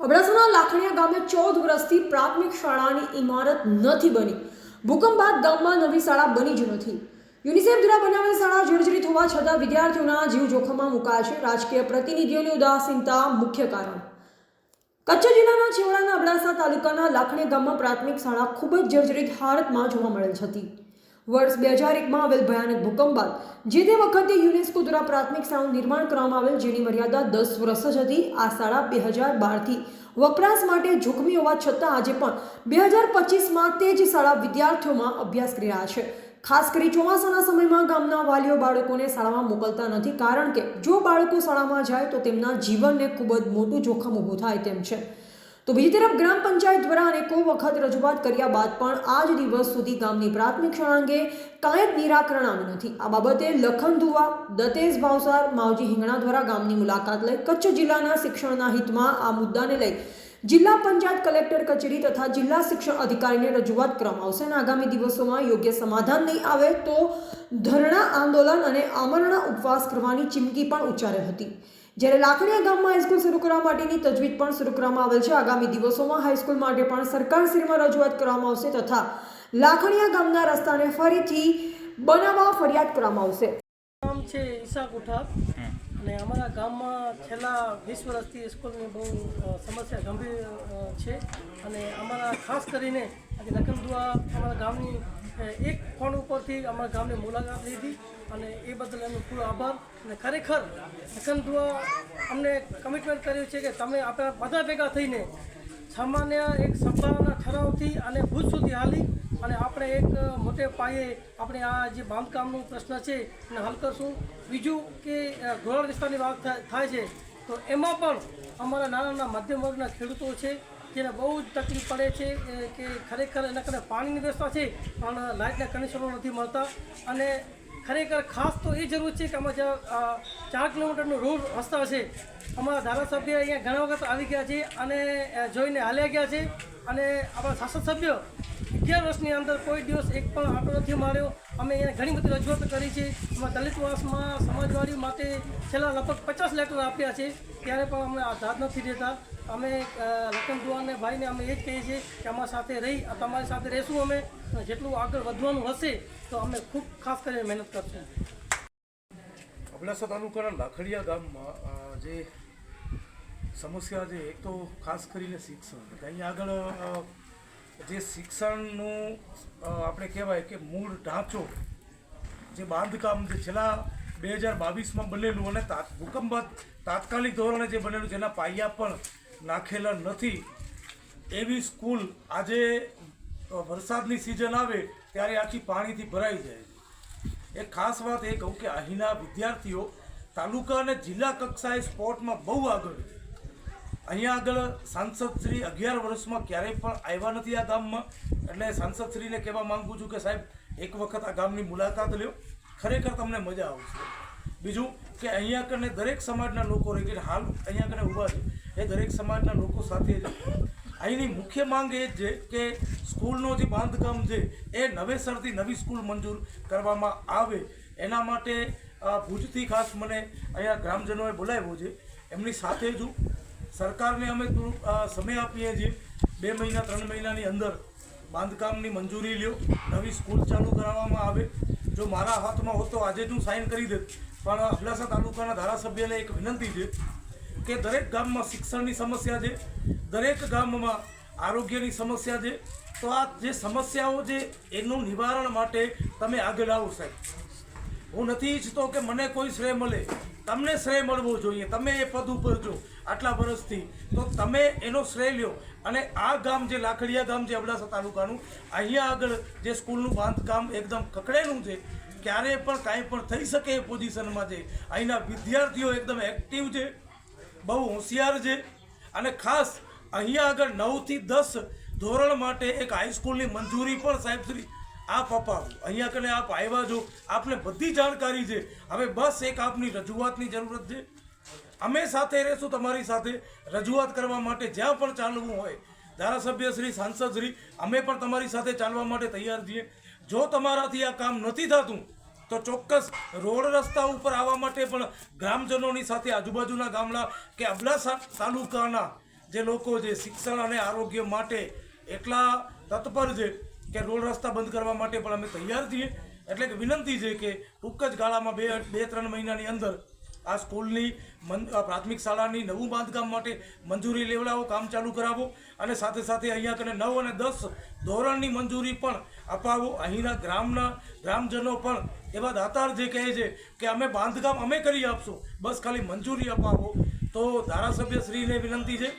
અબડાસાના લાખણીયા ગામે ચૌદ વર્ષથી પ્રાથમિક શાળાની ઇમારત નથી બની. ભૂકંપ બાદ ગામમાં નવી શાળા બની જ નથી. યુનિસેફ દ્વારા બનાવેલ શાળા જર્જરિત હોવા છતાં વિદ્યાર્થીઓના જીવ જોખમમાં મુકાય છે રાજકીય પ્રતિનિધિઓની ઉદાસીનતા મુખ્ય કારણ. કચ્છ જિલ્લાના છેવાડાના અબડાસા તાલુકાના લાખણી ગામમાં પ્રાથમિક શાળા ખૂબ જ જર્જરિત હાલતમાં જોવા મળેલ હતી વર્ષ બે હજાર એકમાં આવેલ ભયાનક ભૂકંપ બાદ, જે તે વખતે યુનેસ્કો દ્વારા પ્રાથમિક શાળાનું નિર્માણ કરવામાં આવેલ, જેની મર્યાદા દસ વર્ષ જ હતી, આ શાળા બે હજાર બારથી વપરાશ માટે જોખમી હોવા છતાં આજે પણ બે હજાર પચીસમાં તે જ શાળા વિદ્યાર્થીઓમાં અભ્યાસ કરી રહ્યા છે. ખાસ કરી ચોમાસાના સમયમાં ગામના વાલીઓ બાળકોને શાળામાં મોકલતા નથી, કારણ કે જો બાળકો શાળામાં જાય તો તેમના જીવનને ખૂબ જ મોટું જોખમ ઊભું થાય તેમ છે. તો બીજી તરફ ગ્રામ પંચાયત દ્વારા અનેકો વખત રજૂઆત કર્યા બાદ પણ આજ દિવસ સુધી ગામની પ્રાથમિક શાળા અંગે કાંઈ જ નિરાકરણ આવ્યું નથી. આ બાબતે લખન ધુવા દતેશ ભાવસાર, માવજી હિંગણા દ્વારા ગામની મુલાકાત લઈ કચ્છ જિલ્લાના શિક્ષણના હિતમાં આ મુદ્દાને લઈ જિલ્લા પંચાયત કલેક્ટર કચેરી તથા જિલ્લા શિક્ષણ અધિકારીને રજૂઆત કરવામાં આવશે અને આગામી દિવસોમાં યોગ્ય સમાધાન નહીં આવે તો ધરણા આંદોલન અને આમરણા ઉપવાસ કરવાની ચીમકી પણ ઉચ્ચારી હતી. જ્યારે લાખણીયા ગામમાં હાઈસ્કૂલ શરૂ કરવા માટેની તજવીજ પણ શરૂ કરવામાં આવેલ છે. આગામી દિવસોમાં હાઈસ્કૂલ માટે પણ સરકારશ્રીમાં રજૂઆત કરવામાં આવશે તથા લાખણીયા ગામના રસ્તાને ફરીથી બનાવવા ફરિયાદ કરવામાં આવશે. નામ છે ઈશા કુઠાર અને અમારા ગામમાં છેલ્લા વીસ વર્ષથી સ્કૂલની બહુ સમસ્યા ગંભીર છે. અને અમારા ખાસ કરીને આજે લખનદુઆ અમારા ગામની એક ફોન ઉપરથી અમારા ગામની મુલાકાત લીધી અને એ બદલ એનો પૂરો આભાર. અને ખરેખર લખનદુઆ અમને કમિટમેન્ટ કર્યું છે કે તમે આપણે બધા ભેગા થઈને સામાન્ય એક સભાના ઠરાવથી અને ભૂજ સુધી હાલી અને આપણે એક મોટે પાયે આપણે આ જે બાંધકામનો પ્રશ્ન છે એને હલ કરશું. બીજું કે અ, વિસ્તારની વાત થાય છે તો એમાં પણ અમારા નાના નાના મધ્યમ વર્ગના ખેડૂતો છે. જેને બહુ જ તકલીફ પડે છે કે ખરેખર એના કારણે પાણીની વ્યવસ્થા છે, પણ લાઇટના કનેક્શનો નથી મળતા. અને ખરેખર ખાસ તો એ જરૂર છે કે જ્યાં ચાર કિલોમીટરનો રોડ રસ્તા છે, અમારા ધારાસભ્ય અહીંયા ઘણા વખત આવી ગયા છે અને જોઈને હાલ્યા ગયા છે અને આપણા શાસક સભ્ય અગિયાર વર્ષની અંદર કોઈ દિવસ એક પણ આંટો નથી માર્યો. અમે અહીંયા ઘણી બધી રજૂઆત કરી છે. અમારા દલિતવાસમાં સમાજવાદી માટે છેલ્લા લગભગ પચાસ લેટર આપ્યા છે. ત્યારે પણ અમને આ દાદ નથી દેતા. અમે રતન લખન ભાઈને અમે એ જ કહીએ છીએ કે અમારા સાથે રહી તમારી સાથે રહેશું અમે. જેટલું આગળ વધવાનું હશે, તો અમે ખૂબ ખાસ કરીને મહેનત કરશું. અબડાસા તાલુકાના લાખડિયા ગામમાં જે સમસ્યા છે, એક તો ખાસ કરીને શિક્ષણ. અહીંયા આગળ જે શિક્ષણનું આપણે કહેવાય કે મૂળ ઢાંચો, જે બાંધકામ જે છેલ્લા બે હજાર બાવીસમાં બનેલું અને ભૂકંપ તાત્કાલિક ધોરણે જે બનેલું, જેના પાયા પણ નાખેલા નથી. એવી સ્કૂલ આજે વરસાદની સિઝન આવે ત્યારે આખી પાણીથી ભરાઈ જાય એક ખાસ વાત એ કહું કે અહીંના વિદ્યાર્થીઓ તાલુકા અને જિલ્લા કક્ષાએ સ્પોર્ટમાં બહુ આગળ અહીંયા આગળ સાંસદ શ્રી અગિયાર વર્ષમાં ક્યારેય પણ આવ્યા નથી આ ગામમાં. એટલે સાંસદ શ્રીને કહેવા માંગુ છું કે સાહેબ, એક વખત આ ગામની મુલાકાત લ્યો. ખરેખર તમને મજા આવશે. બીજું કે અહીંયા કને દરેક સમાજના લોકો રહી હાલ અહીંયા કને ઊભા છે. એ દરેક સમાજના લોકો સાથે અહીંની મુખ્ય માંગ એ છે કે સ્કૂલનો જે બાંધકામ છે, એ નવેસરથી નવી સ્કૂલ મંજૂર કરવામાં આવે. એના માટે ભુજથી ખાસ મને અહીંયા ગ્રામજનોએ બોલાવ્યો છે. એમની સાથે જ સરકારને અમે સમય આપીએ છીએ. બે મહિના, ત્રણ મહિનાની અંદર બાંધકામની મંજૂરી લ્યો. નવી સ્કૂલ ચાલુ કરાવવામાં આવે. જો મારા હાથમાં હોત તો આજે જ હું સાઇન કરી દેત પણ અબડાસા તાલુકાના ધારાસભ્યને એક વિનંતી છે કે દરેક ગામમાં શિક્ષણની સમસ્યા છે, દરેક ગામમાં આરોગ્યની સમસ્યા છે, તો આ જે સમસ્યાઓ છે, એનું નિવારણ માટે તમે આગળ આવો સાહેબ. હું નથી ઈચ્છતો કે મને કોઈ શ્રેય મળે. તમને શ્રેય મળવો જોઈએ, તમે એ પદ ઉપર છો આટલા વર્ષથી. તો તમે એનો શ્રેય લ્યો અને આ ગામ જે લાકડિયા ગામ છે અબડાસા તાલુકાનું, અહીંયા આગળ જે સ્કૂલનું બાંધકામ એકદમ કકડેલું છે, ક્યારે પણ કાંઈ પણ થઈ શકે એ પોઝિશનમાં છે. અહીંના વિદ્યાર્થીઓ એકદમ એક્ટિવ છે. બહુ હોશિયાર છે. અને ખાસ અહીંયા આગળ નવથી દસ ધોરણ માટે એક હાઈસ્કૂલની મંજૂરી પણ સાહેબશ્રી આપ અપાવો. અહીંયા કને આપ આવ્યા છો. આપને બધી જાણકારી છે. હવે બસ એક આપની રજૂઆતની જરૂરત છે. અમે સાથે રહેશું તમારી સાથે રજૂઆત કરવા માટે જ્યાં પણ ચાલવું હોય. ધારાસભ્ય શ્રી, સાંસદ શ્રી, અમે પણ તમારી સાથે ચાલવા માટે તૈયાર છીએ. જો તમારાથી આ કામ નથી થતું તો ચોક્કસ રોડ રસ્તા ઉપર આવવા માટે પણ ગ્રામજનોની સાથે આજુબાજુના ગામડા કે અબડાસા તાલુકાના જે લોકો છે, શિક્ષણ અને આરોગ્ય માટે એટલા તત્પર છે કે રોડ રસ્તા બંધ કરવા માટે પણ અમે તૈયાર છીએ. એટલે કે વિનંતી છે કે ટૂંક જ ગાળામાં બે બે, ત્રણ મહિનાની અંદર આ સ્કૂલની પ્રાથમિક શાળાની નવું બાંધકામ માટે મંજૂરી લેવડાવો, કામ ચાલુ કરાવો અને સાથે સાથે અહીંયા કને નવ અને દસ ધોરણની મંજૂરી પણ અપાવો. અહીંના ગ્રામના ગ્રામજનો પણ એવા દાતાર જે કહે છે કે અમે બાંધકામ અમે કરી આપશું. બસ ખાલી મંજૂરી અપાવો. તો ધારાસભ્યશ્રીને વિનંતી છે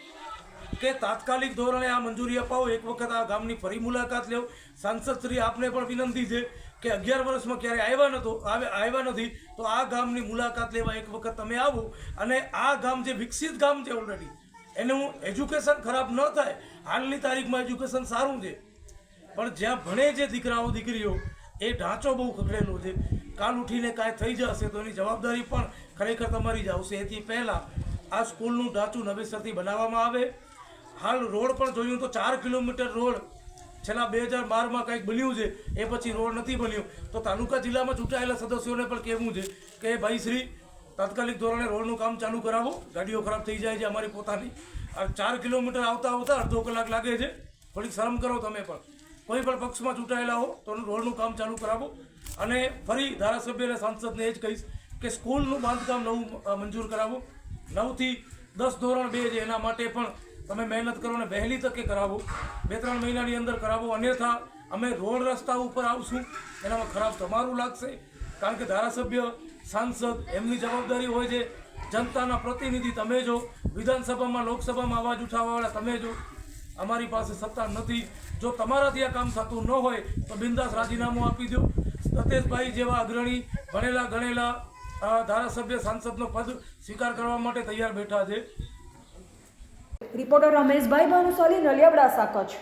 કે તાત્કાલિક ધોરણે આ મંજૂરી અપાવો. એક વખત આ ગામની ફરી મુલાકાત લેવો. સાંસદ શ્રી આપને પણ વિનંતી છે કે અગિયાર વર્ષમાં ક્યારે આવ્યા નતો, આવે આવ્યા નથી, તો આ ગામની મુલાકાત લેવા એક વખત તમે આવો. અને આ ગામ જે વિકસિત ગામ છે ઓલરેડી એનું એજ્યુકેશન ખરાબ ન થાય. હાલની તારીખમાં એજ્યુકેશન સારું છે. પણ જ્યાં ભણે છે દીકરાઓ, દીકરીઓ એ ઢાંચો બહુ ખખડેલો છે. કાલ ઉઠીને કાંઈ થઈ જશે તો એની જવાબદારી પણ ખરેખર તમારી જ આવશે. એથી પહેલાં આ સ્કૂલનું ઢાંચું નવેસરથી બનાવવામાં આવે. હાલ રોડ પણ જોયું તો ચાર કિલોમીટર રોડ. છેલ્લા બે હજાર બારમાં કંઈક બન્યું છે, એ પછી રોડ નથી બન્યું. તો તાલુકા જિલ્લામાં ચૂંટાયેલા સદસ્યોને પણ કહેવું છે કે ભાઈ શ્રી, તાત્કાલિક ધોરણે રોડનું કામ ચાલુ કરાવો. ગાડીઓ ખરાબ થઈ જાય છે અમારી પોતાની. ચાર કિલોમીટર આવતા આવતા અડધો કલાક લાગે છે. થોડીક શરમ કરો તમે પણ. કોઈ પણ પક્ષમાં ચૂંટાયેલા હો, તો રોડનું કામ ચાલુ કરાવો. અને ફરી ધારાસભ્ય અને સાંસદને એ જ કહીશ કે સ્કૂલનું બાંધકામ નવું મંજૂર કરાવો. નવથી દસ ધોરણ બે છે, એના માટે પણ તમે મહેનત કરો અને વહેલી તકે કરાવો. બે ત્રણ મહિનાની અંદર કરાવો. અન્યથા અમે રોડ રસ્તા ઉપર આવશું, એનામાં ખરાબ તમારું લાગશે. કારણ કે ધારાસભ્ય, સાંસદ એમની જવાબદારી હોય છે. જનતાના પ્રતિનિધિ તમે જો વિધાનસભામાં, લોકસભામાં અવાજ ઉઠાવવાવાળા તમે જો અમારી પાસે સત્તા નથી. જો તમારાથી આ કામ થતું ન હોય, તો બિંદાસ રાજીનામું આપી દો. સતેશભાઈ જેવા અગ્રણી, ભણેલા, ગણેલા ધારાસભ્ય સાંસદનો પદ સ્વીકાર કરવા માટે તૈયાર બેઠા છે. રિપોર્ટર રમેશભાઈ ભાનુશાલી નલિયાબડા કચ્છ